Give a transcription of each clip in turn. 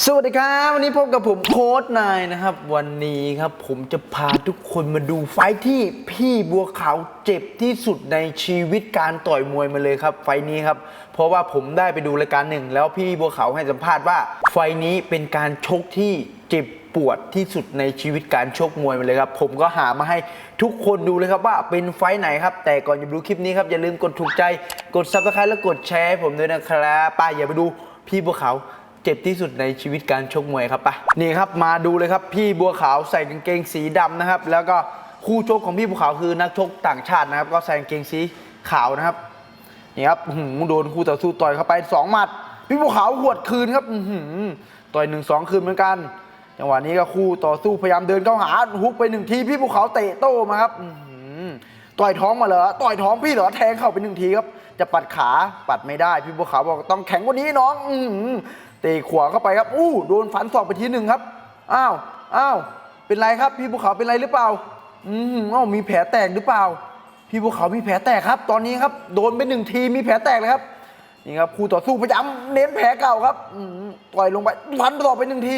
สวัสดีครับ วันนี้พบกับผมโค้ดนายนะครับ วันนี้ครับผมจะพาทุกคนมาดูไฟที่พี่บัวขาวเจ็บที่สุดในชีวิตการต่อยมวยมาเลยครับ ไฟนี้ครับ เพราะว่าผมได้ไปดูรายการหนึ่ง แล้วพี่บัวขาวให้สัมภาษณ์ว่า ไฟนี้เป็นการชกที่เจ็บปวดที่สุดในชีวิตการชกมวยมาเลยครับ ผมก็หามาให้ทุกคนดูเลยครับว่าเป็นไฟไหนครับ แต่ก่อนจะดูคลิปนี้ครับอย่าลืมกดถูกใจกดซับสไครต์และกดแชร์ให้ผมด้วยนะครับป้าอย่าไปดูพี่บัวขาว เจ็บที่สุดในชีวิตการชกมวยครับปะนี่ครับมาดูเลยครับพี่บัวขาวใส่กางเกงสีดำนะครับ แล้วก็คู่ชกของพี่บัวขาวคือนักชกต่างชาตินะครับ ก็ใส่กางเกงสีขาวนะครับนี่ครับหืโดนคู่ต่อสู้ต่อยเข้าไปสองหมัด พี่บัวขาวหวดคืนครับหืต่อยหนึ่งสองคืนเหมือนกันจังหวะนี้ก็คู่ต่อสู้พยายามเดินเข้าหาฮุกไปหนึ่งทีพี่บัวขาวเตะโต้มาครับหือต่อยท้องมาเหรอต่อยท้องพี่เหรอแทงเข้าไปหนึ่งทีครับ จะปัดขาปัดไม่ได้ พี่บัวขาวบอกต้องแข็งกว่านี้น้องอื้อหือเตะขวาเข้าไปครับ อู้ โดนฟันศอกไปทีหนึ่งครับ อ้าว อ้าว เป็นไรครับ พี่ภูเขาเป็นไรหรือเปล่า อืมอ้าวมีแผลแตกหรือเปล่า พี่ภูเขามีแผลแตกครับ ตอนนี้ครับ โดนไปหนึ่งที มีแผลแตกเลยครับ นี่ครับคู่ต่อสู้พยายามเน้นแผลเก่าครับ อืมต่อยลงไปฟันศอกไปหนึ่งที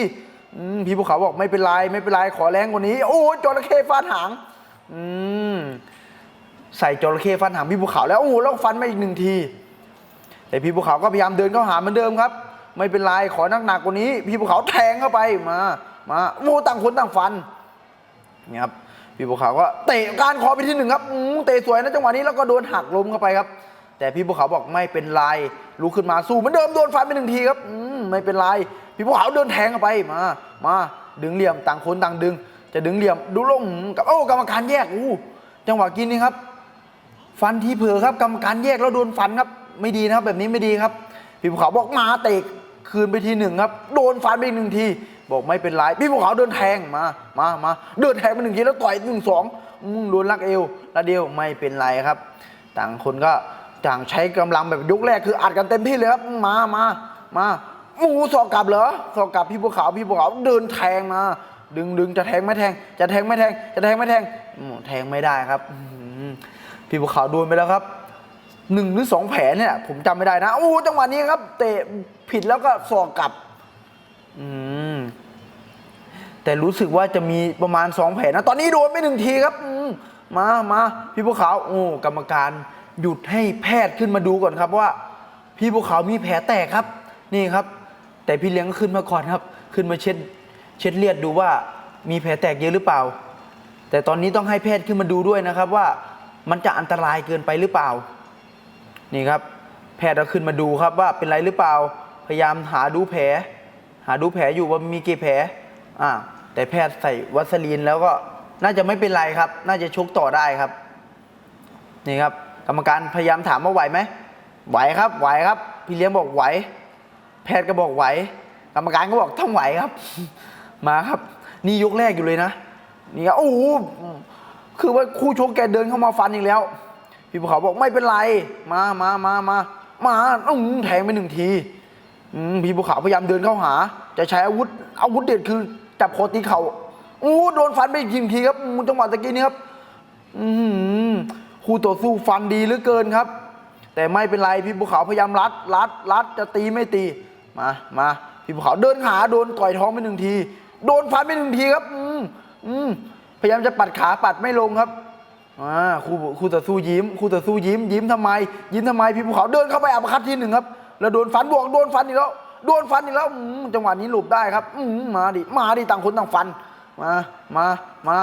อืม พี่ภูเขาบอกไม่เป็นไร ไม่เป็นไร ขอแรงกว่านี้ โอ้ยจระเข้ฟาดหาง อืม ใส่จระเข้ฟันหางพี่ภูเขาแล้ว โอ้โหแล้วฟันมาอีกหนึ่งที แต่พี่ภูเขาก็พยายามเดินเข้าหาเหมือนเดิมครับ ไม่เป็นไรขอนักหนักๆกว่านี้ พี่ภูเขาแทงเข้าไปมามาโอ้ต่างคนต่างฟันนี่ครับพี่ภูเขาก็เตะกานคอไปที่หนึ่งครับอืมเตะสวยนะจังหวะนี้แล้วก็โดนหักล้มเข้าไปครับ แต่พี่ภูเขาบอกไม่เป็นไรลุกขึ้นมาสู้เหมือนเดิมโดนฟันไปหนึ่งทีครับอืมไม่เป็นไรพี่ภูเขาเดินแทงเข้าไปมา มาดึงเหลี่ยมต่างคนต่างดึง จะดึงเหลี่ยมดูลงกับโอ้กรรมการแยกอู้จังหวะกินนี่ครับฟันที่เผลอครับกรรมการแยกแล้วโดนฟันครับ ไม่ดีนะครับแบบนี้ไม่ดีครับพี่ภูเขาบอกมาเตะ คืนไปทีหนึ่งครับ โดนฟันไปอีกหนึ่งที บอกไม่เป็นไรพี่ภูเขาเดินแทงมามามาเดินแทงไปหนึ่งทีแล้วต่อยหนึ่งสองโดนลักเอวแล้วเดียวไม่เป็นไรครับ ต่างคนก็ต่างใช้กำลังแบบยกแรกคืออัดกันเต็มที่เลยครับมามามาหมูสอกกลับเหรอสอกกลับพี่ภูเขาพี่ภูเขาเดินแทงมา ดึงดึงจะแทงไม่แทง จะแทงไม่แทง จะแทงไม่แทงแทงไม่ได้ครับพี่ภูเขาโดนไปแล้วครับ หนึ่งหรือสองแผลเนี่ยผมจำไม่ได้นะ โอ้จังหวะนี้ครับ เตะผิดแล้วก็สอกกลับ อืม แต่รู้สึกว่าจะมีประมาณสองแผลนะ ตอนนี้โดนไปหนึ่งทีครับมมามาพี่ภูเขาโอ้กรรมการหยุดให้แพทย์ขึ้นมาดูก่อนครับว่า พี่ภูเขามีแผลแตกครับ นี่ครับ แต่พี่เลี้ยงก็ขึ้นมาก่อนครับ ขึ้นมาเช็ด เช็ดเลือดดูว่า มีแผลแตกเยอะหรือเปล่า แต่ตอนนี้ต้องให้แพทย์ขึ้นมาดูด้วยนะครับ ว่ามันจะอันตรายเกินไปหรือเปล่า นี่ครับ แพทย์ก็ขึ้นมาดูครับว่าเป็นไรหรือเปล่า พยายามหาดูแผล หาดูแผลอยู่ว่ามีกี่แผลอ่าแต่แพทย์ใส่วัสลีนแล้วก็น่าจะไม่เป็นไรครับ น่าจะชกต่อได้ครับ นี่ครับ กรรมการพยายามถามว่าไหวไหมไหวครับ ไหวครับ พี่เลี้ยงบอกไหว แพทย์ก็บอกไหว กรรมการก็บอกต้องไหวครับ มาครับ นี่ยกแรกอยู่เลยนะ นี่ครับโอ้โหคือว่าคู่ชกแกเดินเข้ามาฟันอีกแล้ว พี่ภูเขาบอกไม่เป็นไร มามามามามาอื้อแทงไปหนึ่งทีพี่ภูเขาพยายามเดินเข้าหา จะใช้อาวุธ อาวุธเด็ดคือจับคอตีเข่าอู้โดนฟันไปอีกทีครับจังหวะตะกี้นี้ครับอืมคู่ต่อสู้ฟันดีเหลือเกินครับ แต่ไม่เป็นไรพี่ภูเขาพยายามรัดรัดรัดจะตีไม่ตีมามาพี่ภูเขาเดินหาโดนต่อยท้องไปหนึ่งที โดนฟันไปหนึ่งทีครับ อืมอืมพยายามจะปัดขาปัดไม่ลงครับ อ่าคู่คู่ต่อสู้ยิ้ม คู่ต่อสู้ยิ้ม ยิ้มทำไม ยิ้มทำไมพี่ภูเขาเดินเข้าไปอัปคัดทีหนึ่งครับ แล้วโดนฟันบวกโดนฟันอีกแล้วโดนฟันอีกแล้วจังหวะนี้หลบได้ครับมมาดิมาดิต่างคนต่างฟันมามามา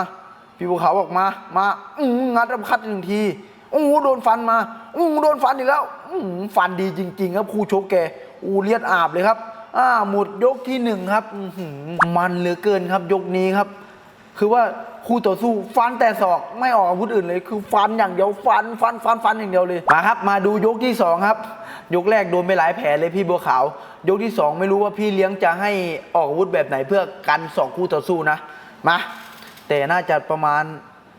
พี่ภูเขาบอกมามาอืงัดอัปคัดหนึ่งทีอู้โดนฟันมาอู้โดนฟันอีกแล้วอืฟันดีจริง ๆ ครับคู่ชกแกอู้เลียดอาบเลยครับอ่าหมดยกที่หนึ่งครับมันเหลือเกินครับยกนี้ครับ คือว่าคู่ต่อสู้ฟันแต่ศอกไม่ออกอาวุธอื่นเลย คือฟันอย่างเดียวฟันฟันฟันฟันอย่างเดียวเลยมาครับ มาดูยกที่สองครับ ยกแรกโดนไปหลายแผลเลยพี่บัวขาวยกที่สองไม่รู้ว่าพี่เลี้ยงจะให้ออกอาวุธแบบไหนเพื่อกันสองคู่ต่อสู้นะมาแต่น่าจะประมาณ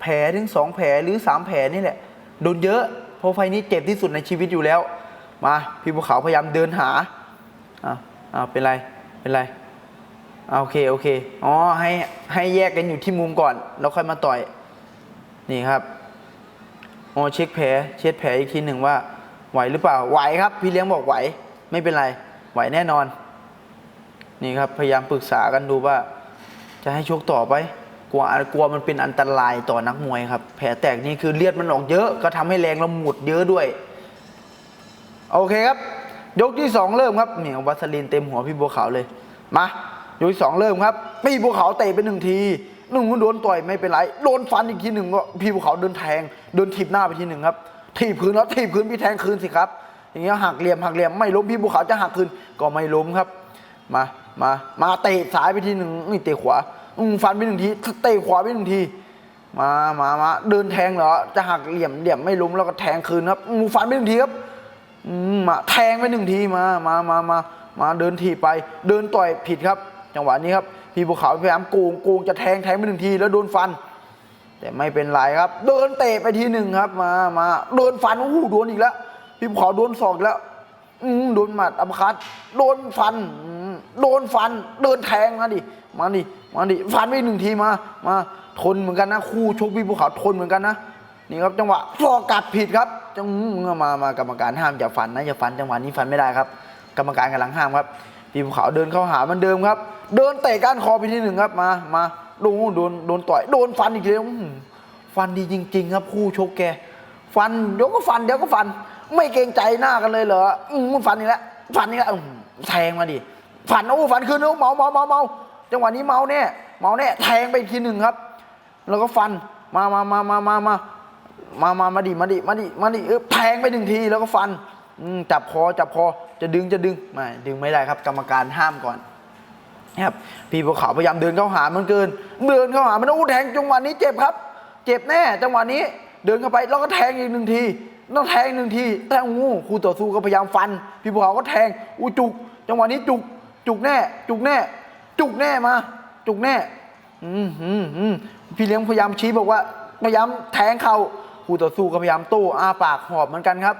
แผลถึงสองแผลหรือสามแผลนี่แหละโดนเยอะเพราะไฟนี้เจ็บที่สุดในชีวิตอยู่แล้ว มาพี่บัวขาวพยายามเดินหาอ่าอ่าเป็นไรเป็นไร โอเคโอเคอ๋อให้ให้แยกกันอยู่ที่มุมก่อน แล้วค่อยมาต่อย นี่ครับอ๋อเช็คแผลเช็ดแผลอีกทีหนึ่งว่า ไหวหรือเปล่าไหวครับ พี่เลี้ยงบอกไหว ไม่เป็นไร ไหวแน่นอน นี่ครับพยายามปรึกษากันดูว่า จะให้ชกต่อไปกลัวกลัวมันเป็นอันตรายต่อนักมวยครับ แผลแตกนี่คือเลือดมันออกเยอะ ก็ทำให้แรงเราหมดเยอะด้วย โอเคครับ ยกที่สองเริ่มครับเนี่ยวัสลินเต็มหัวพี่บัวขาวเลย มา ยกที่สองเริ่มครับพี่บัวขาเตะไปหนึ่งทีหนึ่งโดนต่อยไม่เป็นไรโดนฟันอีกทีหนึ่งก็พี่บัวขาเดินแทงเดินถีบหน้าไปทีหนึ่งครับถีบคืนแล้วถีบคืนพี่แทงคืนสิครับ อย่างเงี้ยหักเหลี่ยมหักเหลี่ยมไม่ล้มพี่บัวขาจะหักคืนก็ไม่ล้มครับ มามามาเตะซ้ายไปทีหนึ่งนี่เตะขวาอืมฟันไปหนึ่งทีเตะขวาไปหนึ่งทีมามามาเดินแทงเหรอจะหักเหลี่ยมเหลี่ยมไม่ล้มแล้วก็แทงคืนครับอืมฟันไปหนึ่งทีครับอืมมาแทงไปหนึ่งทีมามามามามาเดินทีบไป เดินต่อยผิดครับ จังหวะนี้ครับพี่ภูเขาพยายามโกงโกงจะแทงแทงไปหนึ่งทีแล้วโดนฟัน แต่ไม่เป็นไรครับ เดินเตะไปทีหนึ่งครับมามาโดนฟันโอ้โหโดนอีกแล้ว พี่ภูเขาโดนศอกแล้วอืโดนหมัดอัปคัตโดนฟันโดนฟันเดินแทงมาดิมาดิมาดิฟันไปหนึ่งทีมามาทนเหมือนกันนะ คู่ชกพี่ภูเขาทนเหมือนกันนะนี่ครับจังหวะฟอกกัดผิดครับจังเมื่อมามากรรมการห้ามอย่าฟันนะอย่าฟันจังหวะนี้ฟันไม่ได้ครับ กรรมการกำลังห้ามครับพี่ภูเขาเดินเข้าหาเหมันเดิมครับ เดินเตะก้านคอไปทีหนึ่งครับมา มาโดนโดนโดนต่อยโดนฟันอีกทีอื้อหือฟันดีจริง ๆ ครับคู่ชกแก ฟันเดี๋ยวก็ฟันเดี๋ยวก็ฟัน ไม่เกรงใจหน้ากันเลยเหรออืมฟันนี่แหละฟันนี่แหละแทงมาดิฟันโอ้ฟันคืนโอ้เมาเมาเมาเมาจังหวะนี้เมาแน่เมาแน่แทงไปทีหนึ่งครับ แล้วก็ฟันมามามามามามามามามาดิมาดิมาดิมาดิเออแทงไปหนึ่งทีแล้วก็ฟันอืจับคอจับคอจะดึงจะดึงไม่ดึงไม่ได้ครับ กรรมการห้ามก่อน นะครับพี่ภูเขาพยายามเดินเข้าหามันเกิน เดินเข้าหามันโอ้แทงจังหวะนี้เจ็บครับ เจ็บแน่ จังหวะนี้เดินเข้าไปแล้วก็แทงอีกหนึ่งทีต้องแทงหนึ่งทีแต่งูคู่ต่อสู้ก็พยายามฟัน พี่ภูเขาก็แทงอู้จุก จังหวะนี้จุก จุกแน่ จุกแน่ จุกแน่มา จุกแน่อืมอืมอืมพี่เลี้ยงพยายามชี้บอกว่า พยายามแทงเข่าคู่ต่อสู้ก็พยายามโต้อาปากหอบเหมือนกันครับ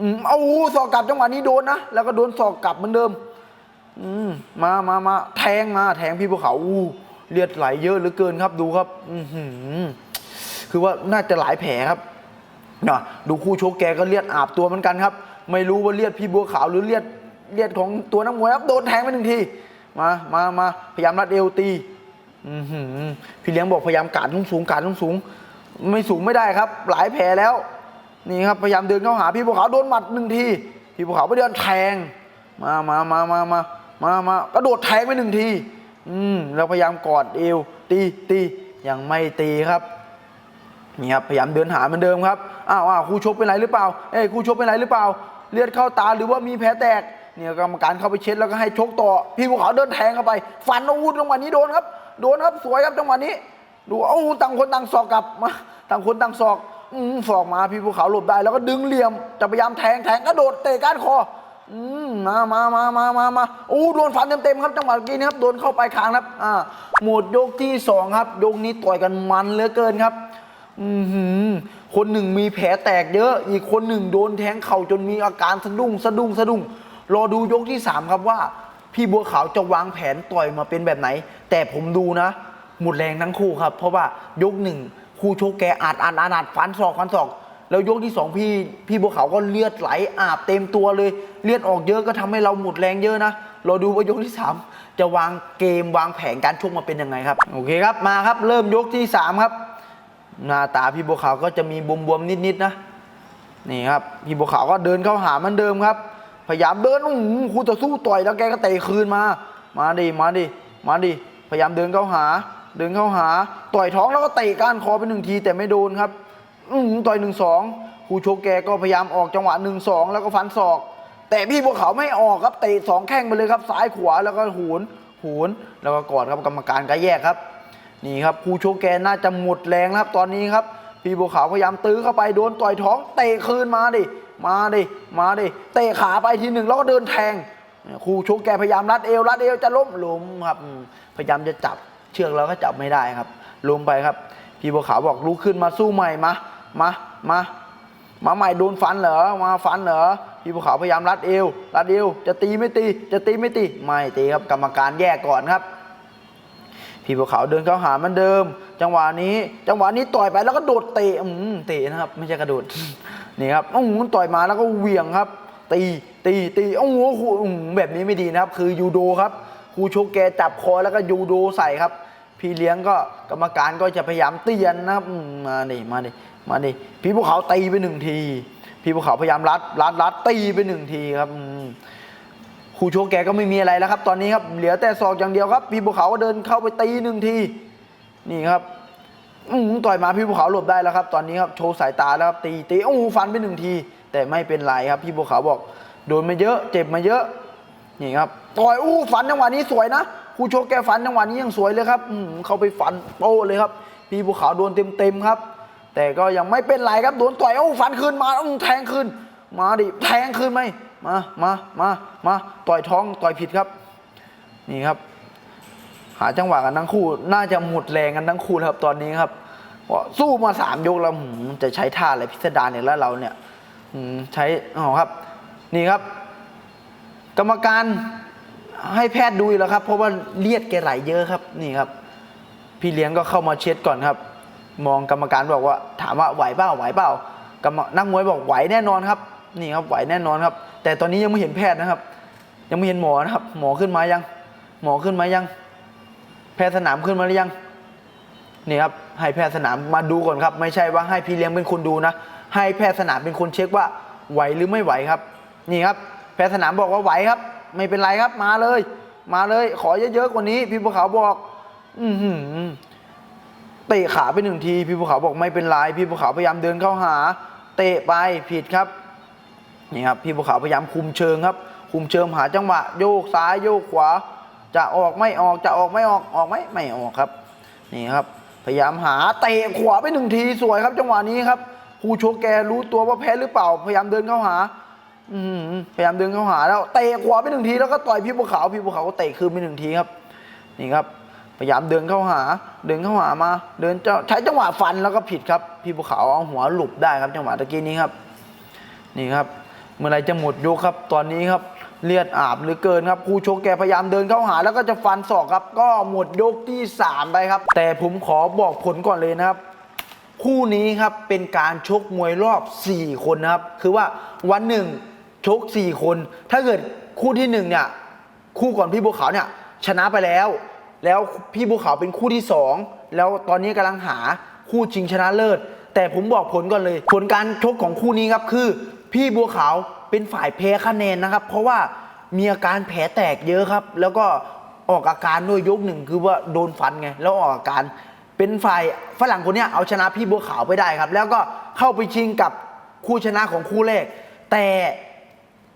อืมเอาสอกกลับจังหวะนี้โดนนะแล้วก็โดนสอกกลับเหมือนเดิม อืมมามามาแทงมา แทงพี่ภูเขาอู้เลือดไหลเยอะเหลือเกินครับดูครับ อือหือคือว่าน่าจะหลายแผลครับนะดูคู่ชกแกก็เลือดอาบตัวเหมือนกันครับ ไม่รู้ว่าเลือดพี่บัวขาวหรือเลือดเลือดของตัวนักมวยครับโดนแทงไปหนึ่งที มามามาพยายามรัดเอวตีอือหือพี่เลี้ยงบอกพยายามการทุ่งสูงการทุ่งสูง ไม่สูงไม่ได้ครับ หลายแผลแล้ว นี่ครับพยายามเดินเข้าหาพี่ภูเขาวโดนหมัดหนึ่งที พี่ภูเขาวไปเดินแทง มามามามามา มามากระโดดแทงไปหนึ่งที อืมแล้วพยายามกอดเอว ตีตียังไม่ตีครับนี่ครับพยายามเดินหาเหมือนเดิมครับอ้าวอ้าวคู่ชกเป็นไรหรือเปล่าเอ้ยคู่ชกเป็นไรหรือเปล่า เลือดเข้าตาหรือว่ามีแผลแตกเนี่ยกรรมการเข้าไปเช็ดแล้วก็ให้ชกต่อ พี่ภูเขาเดินแทงเข้าไป ฟันอาวุธจังหวะนี้โดนครับ โดนครับสวยครับจังหวะนี้ ดูเอ้าต่างคนต่างศอกกลับมาต่างคนต่างศอกอืมศอกมาพี่ภูเขาหลบได้แล้วก็ดึงเหลี่ยมจะพยายามแทงแทงกระโดดเตะก้านคอ อืมมามามามามามาโอ้โดนฟันเต็มๆครับจังหวะเมื่อกี้นะครับโดนเข้าไปคางครับอ่าหมดยกที่สองครับ ยกนี้ต่อยกันมันเหลือเกินครับ อือหือคนหนึ่งมีแผลแตกเยอะ อีกคนหนึ่งโดนแทงเข่าจนมีอาการสะดุ้งสะดุ้งสะดุ้งรอดูยกที่สามครับว่า พี่บัวขาวจะวางแผนต่อยมาเป็นแบบไหน แต่ผมดูนะ หมดแรงทั้งคู่ครับ เพราะว่ายกหนึ่งคู่โชกแกอาดอาดอาดอาดฟันศอกฟันศอกแล้วยกที่สองพี่พี่บัวขาวก็เลือดไหลอาบเต็มตัวเลย เลือดออกเยอะก็ทำให้เราหมดแรงเยอะนะเราดูว่ายกที่สามจะวางเกมวางแผนการชกมาเป็นยังไงครับโอเคครับมาครับ เริ่มยกที่สามครับ หน้าตาพี่บัวขาวก็จะมีบวมๆนิดๆนะนี่ครับพี่บัวขาวก็เดินเข้าหาเหมันเดิมครับ พยายามเดินอู้หูคู่ต่อสู้ต่อยแล้วแกก็เตะคืนมา มาดิมาดิมาดิพยายามเดินเข้าหา เดินเข้าหา ต่อยท้องแล้วก็เตะก้านคอไปหนึ่งทีแต่ไม่โดนครับ อืต่อยหนึ่งสองคู่โชกแกก็พยายามออกจังหวะหนึ่งสองแล้วก็ฟันศอก แต่พี่บัวขาวไม่ออกครับเตะสองแข้งไปเลยครับซ้ายขวาแล้วก็หูนหูนแล้วก็กอดครับกรรมการก็แยกครับ นี่ครับคู่โชกแกน่าจะหมดแรงครับ ตอนนี้ครับ พี่บัวขาวพยายามตื้อเข้าไปโดนต่อยท้องเตะคืนมาดิมาดิมาดิเตะขาไปทีหนึ่งแล้วก็เดินแทงคู่โชกแกพยายามรัดเอวรัดเอวจะล้มล้มครับ พยายามจะจับเชือกแล้วก็จับไม่ได้ครับล้มไปครับ พี่บัวขาวบอกลุกขึ้นมาสู้ใหม่มามามามาใหม่โดนฟันเหรอมาฟันเหรอ พี่ภูเขาพยายามรัดเอวรัดเอวจะตีไม่ตี จะตีไม่ตีไม่ตีครับกรรมการแยกก่อนครับ พี่ภูเขาเดินเข้าหามันเดิม จังหวะนี้ จังหวะนี้ต่อยไปแล้วก็โดดเตะอืมเตะนะครับ ไม่ใช่กระโดดนี่ครับโอ้โหต่อยมาแล้วก็เหวี่ยงครับ ตีตีตีโอ้โหแบบนี้ไม่ดีนะครับ คือยูโดครับครูคู่ชกแกจับคอแล้วก็ยูโดใส่ครับ พี่เลี้ยงก็กรรมการก็จะพยายามเตือนนะครับมาดิมาดิมาดิพี่ภูเขาตีไปหนึ่งที พี่ภูเขาพยายามรัดรัดรัดตีไปหนึ่งทีครับครูโชว์แกก็ไม่มีอะไรแล้วครับ ตอนนี้ครับเหลือแต่ศอกอย่างเดียวครับ พี่ภูเขาก็เดินเข้าไปตีหนึ่งทีนี่ครับอืมต่อยมาพี่ภูเขาหลบได้แล้วครับ ตอนนี้ครับโชว์สายตาแล้วครับตีตีโอ้ฟันไปหนึ่งที แต่ไม่เป็นไรครับ พี่ภูเขาบอกโดนมาเยอะ เจ็บมาเยอะนี่ครับต่อยอู้ฟันจังหวะนี้สวยนะครูโชว์แกฟันจังหวะนี้ยังสวยเลยครับอืเข้าไปฟันโป้เลยครับ พี่ภูเขาโดนเต็มๆครับ แต่ก็ยังไม่เป็นไรครับโดนต่อยโอ้ฟันคืนมาอืมแทงคืนมาดิแทงคืนไหมมามามามาต่อยท้องต่อยผิดครับ นี่ครับ หาจังหวะกันทั้งคู่ น่าจะหมดแรงกันทั้งคู่ครับ ตอนนี้ครับเพราะสู้มาสามยกแล้วหืมจะใช้ท่าอะไรพิสดารเนี่ยแล้วเราเนี่ยใช้อ๋อครับ นี่ครับ กรรมการให้แพทย์ดูอีกแล้วครับ เพราะว่าเลือดแกไหลเยอะครับ นี่ครับ พี่เลี้ยงก็เข้ามาเช็ดก่อนครับ มองกรรมการบอกว่า ถามว่าไหวเปล่าไหวเปล่ากรรมนักมวยบอกไหวแน่นอนครับ นี่ครับไหวแน่นอนครับ แต่ตอนนี้ยังไม่เห็นแพทย์นะครับ ยังไม่เห็นหมอนะครับ หมอขึ้นมายัง หมอขึ้นมายัง แพทย์สนามขึ้นมาหรือยังนี่ครับให้แพทย์สนามมาดูก่อนครับ ไม่ใช่ว่าให้พี่เลี้ยงเป็นคนดูนะให้แพทย์สนามเป็นคนเช็คว่าไหวหรือไม่ไหวครับ นี่ครับ แพทย์สนามบอกว่าไหวครับ ไม่เป็นไรครับมาเลย มาเลย ขอเยอะๆกว่านี้ พี่ภูเขาบอก อือหือ เตะขาไปหนึ่งที พี่ภูเขาบอกไม่เป็นไรพี่ภูเขาพยายามเดินเข้าหา เตะไปผิดครับนี่ครับพี่ภูเขาพยายามคุมเชิงครับ คุมเชิงหาจังหวะ โยกซ้ายโยกขวา จะออกไม่ออกจะออกไม่ออกออกไหมไม่ออกครับนี่ครับ พยายามหาเตะขวาไปหนึ่งทีสวยครับ จังหวะนี้ครับผู้โชกแกรู้ตัวว่าแพ้หรือเปล่า พยายามเดินเข้าหาอืพยายามเดินเข้าหาแล้วเตะขวาไปหนึ่งทีแล้วก็ต่อยพี่ภูเขาพี่ภูเขาก็เตะคืนไปหนึ่งทีครับ นี่ครับ พยายามเดินเข้าหา เดินเข้าหามา เดินใช้จังหวะฟันแล้วก็ผิดครับ พี่ภูเขาเอาหัวหลุบได้ครับ จังหวะตะกี้นี้ครับ นี่ครับ เมื่อไรจะหมดยกครับ ตอนนี้ครับเลือดอาบหรือเกินครับคู่ชกแกพยายามเดินเข้าหา แล้วก็จะฟันศอกครับ ก็หมดยกที่สามไปครับ แต่ผมขอบอกผลก่อนเลยนะครับ คู่นี้ครับเป็นการชกมวยรอบ 4 คนนะครับ คือว่าวันหนึ่งชก 4 คน ถ้าเกิดคู่ที่หนึ่งเนี่ยคู่ก่อนพี่บัวขาวเนี่ยชนะไปแล้ว แล้วพี่บัวขาวเป็นคู่ที่สองแล้วตอนนี้กำลังหาคู่ชิงชนะเลิศ แต่ผมบอกผลก่อนเลย ผลการชกของคู่นี้ครับคือ พี่บัวขาวเป็นฝ่ายแพ้คะแนนนะครับ เพราะว่ามีอาการแผลแตกเยอะครับ แล้วก็ออกอาการด้วยยกหนึ่งคือว่าโดนฟันไง แล้วออกอาการเป็นฝ่ายฝรั่งคนนี้เอาชนะพี่บัวขาวไปได้ครับ แล้วก็เข้าไปชิงกับคู่ชนะของคู่แรกแต่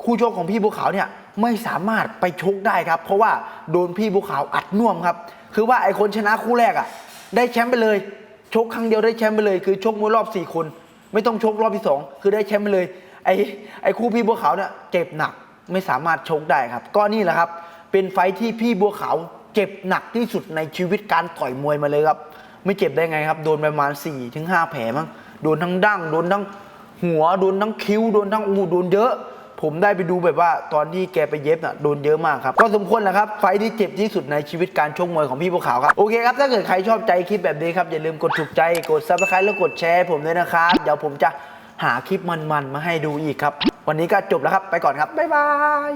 คู่ชกของพี่บัวขาวเนี่ย ไม่สามารถไปชกได้ครับ เพราะว่าโดนพี่บัวขาวอัดน่วมครับ คือว่าไอคนชนะคู่แรกอะ ได้แชมป์ไปเลย ชกครั้งเดียวได้แชมป์ไปเลย คือชกมวยรอบสี่คน ไม่ต้องชกรอบที่สองคือได้แชมป์ไปเลย ไอไอคู่พี่บัวขาวเนี่ยเจ็บหนักไม่สามารถชกได้ครับ ก็นี่แหละครับ เป็นไฟท์ที่พี่บัวขาวเจ็บหนักที่สุดในชีวิตการต่อยมวยมาเลยครับ ไม่เจ็บได้ไงครับ โดนประมาณ4ี่ถึงห้าแผลมั้งโดนทั้งดั้งโดนทั้งหัวโดนทั้งคิ้วโดนทั้งอูโดนเยอะ ผมได้ไปดูแบบว่าตอนที่แกไปเย็บน่ะโดนเยอะมากครับ ก็สมควรแหละครับ ไฟที่เจ็บที่สุดในชีวิตการชกมวยของพี่บัวขาวครับ โอเคครับ ถ้าเกิดใครชอบใจคลิปแบบนี้ครับ อย่าลืมกดถูกใจ กดซับสไครต์แล้วกดแชร์ผมด้วยนะครับ เดี๋ยวผมจะหาคลิปมันๆมาให้ดูอีกครับ วันนี้ก็จบแล้วครับ ไปก่อนครับ บ๊ายบาย